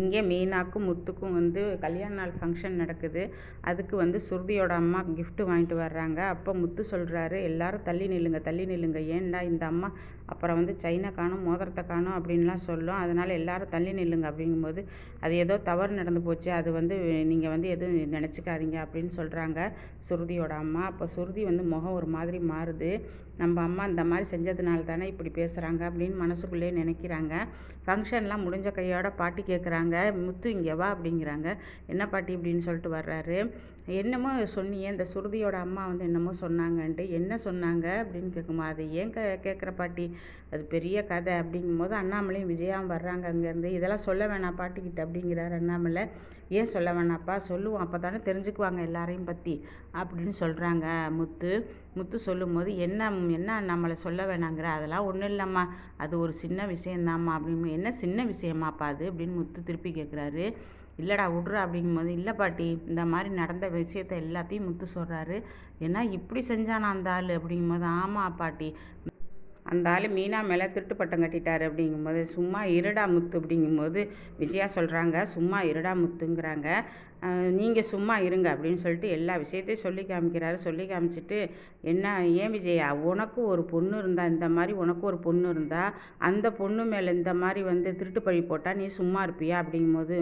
இங்கே மீனாக்கும் முத்துக்கும் வந்து கல்யாண நாள் ஃபங்க்ஷன் நடக்குது. அதுக்கு வந்து சுருதியோட அம்மா கிஃப்ட்டு வாங்கிட்டு வர்றாங்க. அப்போ முத்து சொல்கிறாரு எல்லாரும் தள்ளி நில்லுங்க தள்ளி நில்லுங்க. ஏன்டா இந்த அம்மா அப்புறம் வந்து சைனா காணும் மோதிரத்தை காணும் அப்படின்லாம் சொல்லும். அதனால் எல்லாரும் தள்ளி நில்லுங்க அப்படிங்கும்போது அது ஏதோ தவறு நடந்து போச்சு. அது வந்து நீங்கள் வந்து எதுவும் நினச்சிக்காதீங்க அப்படின்னு சொல்கிறாங்க சுருதியோட அம்மா. அப்போ சுருதி வந்து முகம் ஒரு மாதிரி மாறுது. நம்ம அம்மா இந்த மாதிரி செஞ்சதுனால தானே இப்படி பேசுகிறாங்க அப்படின்னு மனசுக்குள்ளேயே நினைக்கிறாங்க. ஃபங்க்ஷன்லாம் முடிஞ்ச கையோட பாட்டி கேட்குறாங்க முத்து இங்கே வா அப்படிங்கிறாங்க. என்ன பாட்டி? இப்படின்னு சொல்லிட்டு வர்றாரு. என்னமோ சொன்னியே இந்த சுருதியோட அம்மா வந்து என்னமோ சொன்னாங்கன்ட்டு. என்ன சொன்னாங்க அப்படின்னு கேட்கும்போது அது ஏன் கே கேட்குற பாட்டி? அது பெரிய கதை அப்படிங்கும்போது அண்ணாமலையும் விஜயாவும் வர்றாங்க அங்கேருந்து. இதெல்லாம் சொல்ல வேணாம் பாட்டிக்கிட்ட அப்படிங்கிறாரு அண்ணாமலை. ஏன் சொல்ல வேணாப்பா? சொல்லுவோம். அப்போ தானே தெரிஞ்சுக்குவாங்க எல்லாரையும் பற்றி அப்படின்னு சொல்கிறாங்க முத்து. முத்து சொல்லும்போது என்ன என்ன அண்ணாமலை சொல்ல வேணாங்கிற? அதெல்லாம் ஒன்றும் இல்லைம்மா. அது ஒரு சின்ன விஷயந்தாம்மா அப்படின்னு. என்ன சின்ன விஷயமாப்பா அது அப்படின்னு முத்து திருப்பி கேட்குறாரு. இல்லைடா விட்றா அப்படிங்கும்போது இல்லை பாட்டி இந்த மாதிரி நடந்த விஷயத்த எல்லாத்தையும் முத்து சொல்கிறாரு ஏன்னா இப்படி செஞ்சானா அந்த ஆள் அப்படிங்கும்போது ஆமாம் பாட்டி. அந்த ஆள் மீனா மேலே திருட்டு பட்டம் கட்டிட்டார் அப்படிங்கும்போது சும்மா இருடா முத்து அப்படிங்கும்போது விஜயா சொல்கிறாங்க சும்மா இருடா முத்துங்கிறாங்க. நீங்கள் சும்மா இருங்க அப்படின்னு சொல்லிட்டு எல்லா விஷயத்தையும் சொல்லி காமிக்கிறாரு. சொல்லி காமிச்சிட்டு என்ன ஏன் விஜயா உனக்கு ஒரு பொண்ணு இருந்தால் இந்த மாதிரி உனக்கு ஒரு பொண்ணு இருந்தால் அந்த பொண்ணு மேலே இந்த மாதிரி வந்து திருட்டு பழி போட்டால் நீ சும்மா இருப்பியா? அப்படிங்கும்போது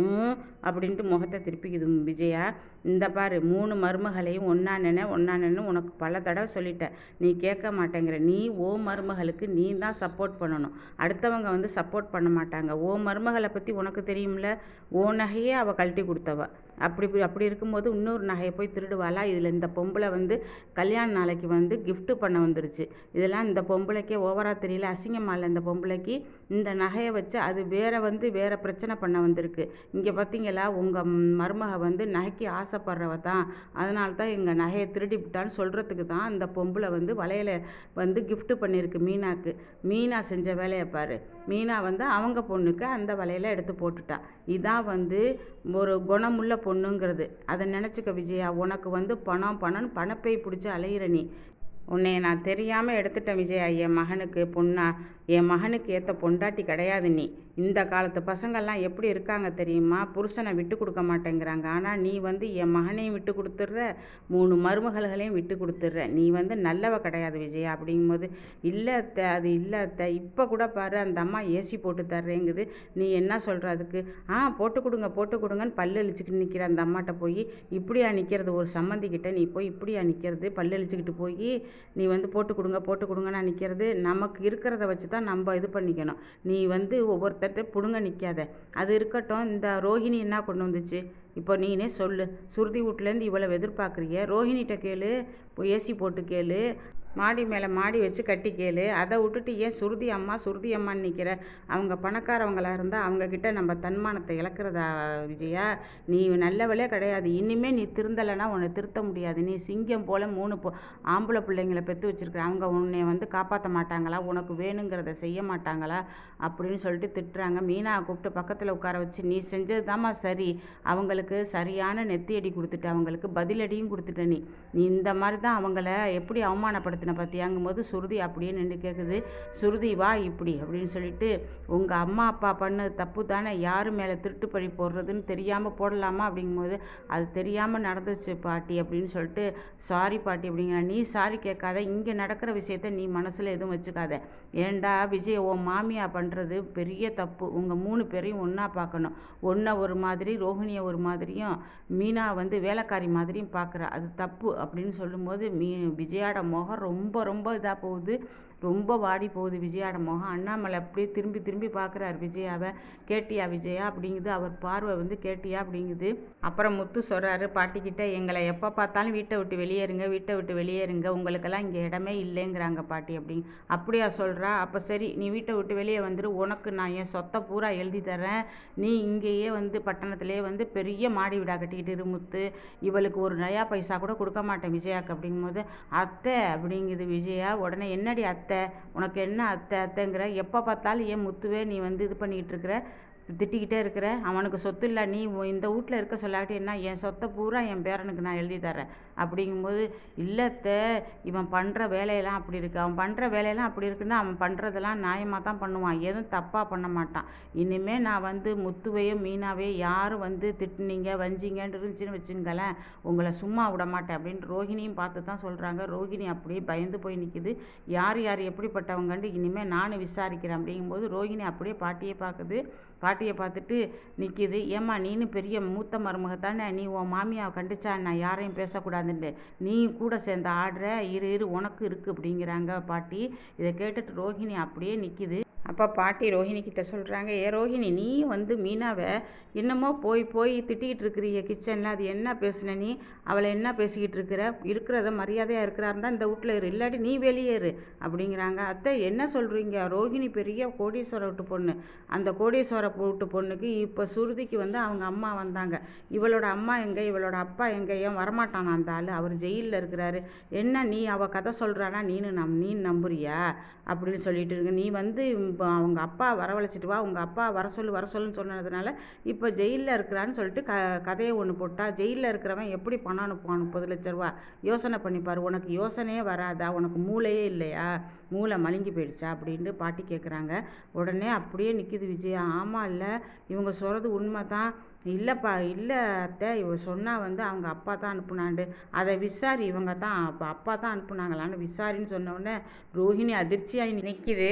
அப்படின்ட்டு முகத்தை திருப்பிக்குது விஜயா. இந்த பாரு மூணு மருமகளையும் ஒன்றா நினை ஒன்றா நினை உனக்கு பல தடவை சொல்லிட்டேன். நீ கேட்க மாட்டேங்கிற. நீ ஓ மருமகளுக்கு நீ தான் சப்போர்ட் பண்ணணும். அடுத்தவங்க வந்து சப்போர்ட் பண்ண மாட்டாங்க. ஓ மருமகளை பற்றி உனக்கு தெரியும்ல? ஓ நகையே அவள் கழட்டி கொடுத்தவ. அப்படி இப்படி- அப்படி இருக்கும்போது இன்னொரு நகையை போய் திருடுவாளா? இதில் இந்த பொம்பளை வந்து கல்யாண நாளைக்கு வந்து கிஃப்ட்டு பண்ண வந்துருச்சு. இதெல்லாம் இந்த பொம்பளைக்கே ஓவராக தெரியல. அசிங்கமாக இல்லை இந்த பொம்பளைக்கு. இந்த நகையை வச்சு அது வேற வந்து வேற பிரச்சனை பண்ண வந்திருக்கு. இங்கே பார்த்தீங்களா உங்கள் மருமக வந்து நகைக்கு ஆசைப்படுறவ தான். அதனால தான் எங்கள் நகையை திருடி விட்டான்னு சொல்கிறதுக்கு தான் அந்த பொம்பளை வந்து வலையில் வந்து கிஃப்ட்டு பண்ணியிருக்கு மீனாக்கு. மீனா செஞ்ச வேலையை பாரு. மீனா வந்து அவங்க பொண்ணுக்கு அந்த வலையில் எடுத்து போட்டுட்டா. இதான் வந்து ஒரு குணமுள்ள பொண்ணுங்கிறது. அதை நினச்சிக்க விஜயா உனக்கு வந்து பணம் பணம் பணப்பை பிடிச்சி அலையிற நீ. உன்னை நான் தெரியாமல் எடுத்துட்டேன் விஜயா என் மகனுக்கு பொண்ணா என் மகனுக்கு ஏற்ற பொண்டாட்டி கிடையாது நீ. இந்த காலத்து பசங்கள்லாம் எப்படி இருக்காங்க தெரியுமா? புருஷனை விட்டு கொடுக்க மாட்டேங்கிறாங்க. ஆனால் நீ வந்து என் மகனையும் விட்டு கொடுத்துட்ற மூணு மருமகள்களையும் விட்டு கொடுத்துட்ற. நீ வந்து நல்லவ கிடையாது விஜயா அப்படிங்கும்போது இல்லை அத்தை அது இல்லை அத்தை. இப்போ கூட பாரு அந்த அம்மா ஏசி போட்டு தர்றேங்குது. நீ என்ன சொல்கிற அதுக்கு? ஆ போட்டு கொடுங்க போட்டு கொடுங்கன்னு பல்லு அழிச்சிக்கிட்டு நிற்கிற அந்த அம்மாட்ட போய் இப்படியா நிற்கிறது ஒரு சம்மந்திக்கிட்ட நீ போய் இப்படியா நிற்கிறது பல்லு அழிச்சிக்கிட்டு போய் நீ வந்து போட்டு கொடுங்க போட்டு கொடுங்கன்னா நிற்கிறது நமக்கு இருக்கிறத வச்சு தான் நம்ம இது பண்ணிக்கணும். நீ வந்து ஒவ்வொருத்தர்கிட்ட பிடுங்க நிற்காத அது இருக்கட்டும் இந்த ரோஹிணி என்ன கொண்டு வந்துச்சு? இப்போ நீனே சொல்லு. சுருதி வீட்லேருந்து இவ்வளவு எதிர்பார்க்குறிய? ரோஹிணிகிட்ட கேளு ஏசி போட்டு கேளு. மாடி மேலே மாடி வச்சு கட்டி கேளு. அதை விட்டுட்டு ஏன் சுருதி அம்மா சுருதி அம்மான்னு நிற்கிற அவங்க பணக்காரவங்களாக இருந்தால் அவங்கக்கிட்ட நம்ம தன்மானத்தை இழக்கிறதா விஜயா? நீ நல்லவளே கிடையாது. இனிமேல் நீ திருந்தலைன்னா உன்னை திருத்த முடியாது. நீ சிங்கம் போல் மூணு போ ஆம்பளை பிள்ளைங்களை பெற்று வச்சுருக்குற. அவங்க உன்னை வந்து காப்பாற்ற மாட்டாங்களா? உனக்கு வேணுங்கிறத செய்ய மாட்டாங்களா? அப்படின்னு சொல்லிட்டு திட்டுறாங்க. மீனா கூப்பிட்டு பக்கத்தில் உட்கார வச்சு நீ செஞ்சது தாம்மா சரி. அவங்களுக்கு சரியான நெத்தியடி கொடுத்துட்ட. அவங்களுக்கு பதிலடியும் கொடுத்துட்ட நீ. நீ இந்த மாதிரி தான் அவங்கள எப்படி பார்த்தியாங்கும் போது சுருதி அப்படியே நின்று கேட்குது சுருதி வா இப்படி அப்படின்னு சொல்லிட்டு உங்கள் அம்மா அப்பா பண்ண தப்பு தானே? யார் மேலே திருட்டு பழி போடுறதுன்னு தெரியாமல் போடலாமா? அப்படிங்கும்போது அது தெரியாமல் நடந்துச்சு பாட்டி அப்படின்னு சொல்லிட்டு சாரி பாட்டி அப்படிங்கிற நீ சாரி கேட்காத. இங்கே நடக்கிற விஷயத்த நீ மனசில் எதுவும் வச்சுக்காத. ஏண்டா விஜய் உன் மாமியா பண்ணுறது பெரிய தப்பு. உங்கள் மூணு பேரையும் ஒன்றா பார்க்கணும். ஒன்றை ஒரு மாதிரி ரோஹிணியை ஒரு மாதிரியும் மீனா வந்து வேலைக்காரி மாதிரியும் பார்க்குற. அது தப்பு அப்படின்னு சொல்லும்போது மீ விஜயாட முகம் ரொம்ப ரொம்ப இதாக போகுது. ரொம்ப வாடி போகுது விஜயாட முகம். அண்ணாமலை அப்படியே திரும்பி திரும்பி பார்க்குறாரு விஜயாவை. கேட்டியா விஜயா அப்படிங்குது. அவர் பார்வை வந்து கேட்டியா அப்படிங்குது. அப்புறம் முத்து சொல்கிறாரு பாட்டிக்கிட்ட எங்களை எப்போ பார்த்தாலும் வீட்டை விட்டு வெளியேறுங்க வீட்டை விட்டு வெளியேறுங்க. உங்களுக்கெல்லாம் இங்கே இடமே இல்லைங்கிறாங்க பாட்டி அப்படிங்க அப்படியா சொல்கிறா அப்போ சரி நீ வீட்டை விட்டு வெளியே வந்துரு. உனக்கு நான் என் சொத்தை பூரா எழுதி தரேன். நீ இங்கேயே வந்து பட்டணத்திலே வந்து பெரிய மாடி வீடாக கட்டிக்கிட்டு இரு முத்து. இவளுக்கு ஒரு நயா பைசா கூட கொடுக்க மாட்டேன் விஜயாக்கு அப்படிங்கும்போது அத்தை அப்படிங்குது விஜயா. உடனே என்னடி அத்தை? உனக்கு என்ன அத்தை அத்தைங்கிற எப்போ பார்த்தாலும் ஏன் முத்துவே நீ வந்து இது பண்ணிக்கிட்டு இருக்கிற? திட்டிக்கிட்டே இருக்கிற அவனுக்கு சொத்து இல்லை நீ இந்த வீட்டில் இருக்க சொல்லாட்டி என்ன என் சொத்தை பூரா என் பேரனுக்கு நான் எழுதி தரேன் அப்படிங்கும்போது இல்லத்த இவன் பண்ணுற வேலையெல்லாம் அப்படி இருக்குது அவன் பண்ணுற வேலையெல்லாம் அப்படி இருக்குன்னா அவன் பண்ணுறதெல்லாம் நியாயமாக தான் பண்ணுவான். எதுவும் தப்பாக பண்ண மாட்டான். இனிமேல் நான் வந்து முத்துவையும் மீனாவையும் யாரும் வந்து திட்டுனீங்க வஞ்சிங்கன்னு இருந்துச்சுன்னு வச்சுங்களேன் உங்களை சும்மா விட மாட்டேன் அப்படின்னு ரோஹிணியும் பார்த்து தான் சொல்கிறாங்க ரோஹிணி அப்படியே பயந்து போய் நிற்கிது யார் யார் எப்படிப்பட்டவங்கன்ட்டு இனிமேல் நானும் விசாரிக்கிறேன். அப்படிங்கும்போது ரோஹிணி அப்படியே பாட்டியே பார்க்குது. பாட்டியை பார்த்துட்டு நிற்கிது ஏம்மா நீனு பெரிய மூத்த மருமக தானே? நீ உன் மாமியாவை கண்டிச்சா நான் யாரையும் பேசக்கூடாதுன்ட்டு. நீ கூட சேர்ந்து ஆடுற இரு இரு உனக்கு இருக்குது அப்படிங்கிறாங்க பாட்டி. இதை கேட்டுட்டு ரோஹிணி அப்படியே நிற்கிது அப்போ பாட்டி ரோஹிணி கிட்டே சொல்கிறாங்க ஏ ரோஹிணி நீ வந்து மீனாவை என்னமோ போய் போய் திட்டிக்கிட்டு இருக்கிறீ கிச்சனில். அது என்ன பேசுன நீ? அவளை என்ன பேசிக்கிட்டு இருக்கிற? இருக்கிறத மரியாதையாக இருக்கிறாருந்தா இந்த வீட்டில் இரு. இல்லாட்டி நீ வெளியேறு அப்படிங்கிறாங்க. அத்தை என்ன சொல்கிறீங்க ரோஹிணி பெரிய கோடீஸ்வர வீட்டு பொண்ணு. அந்த கோடீஸ்வர வீட்டு பொண்ணுக்கு இப்போ சுருதிக்கு வந்து அவங்க அம்மா வந்தாங்க. இவளோட அம்மா எங்கே? இவளோட அப்பா எங்கே? ஏன் வரமாட்டானா அந்த ஆள்? அவர் ஜெயிலில் இருக்கிறாரு. என்ன நீ அவள் கதை சொல்கிறானா நீனு நம் நீ நம்புறியா? அப்படின்னு சொல்லிட்டு இருக்கு. நீ வந்து இப்போ அவங்க அப்பா வரவழைச்சிட்டு வா உங்கள் அப்பா வர சொல்லு வர சொல்லுன்னு சொன்னதுனால இப்போ ஜெயிலில் இருக்கிறான்னு சொல்லிட்டு க கதையை ஒன்று போட்டா ஜெயிலில் இருக்கிறவன் எப்படி பணம் அனுப்புவான் முப்பது லட்ச ரூபா? யோசனை பண்ணிப்பார் உனக்கு யோசனையே வராதா? உனக்கு மூளையே இல்லையா? மூளை மழுங்கி போயிடுச்சா? அப்படின்ட்டு பாட்டி கேட்குறாங்க உடனே அப்படியே நிற்கிது விஜயா. ஆமாம் இல்லை இவங்க சொல்கிறது உண்மை தான் இல்லைப்பா இல்லை அத்தை. இவ சொன்னால் வந்து அவங்க அப்பா தான் அனுப்புனாண்டு. அதை விசாரி இவங்க தான் அப்போ அப்பா தான் அனுப்புனாங்களான்னு விசாரின்னு சொன்னோடனே ரோஹிணி அதிர்ச்சியாகி நிற்கிது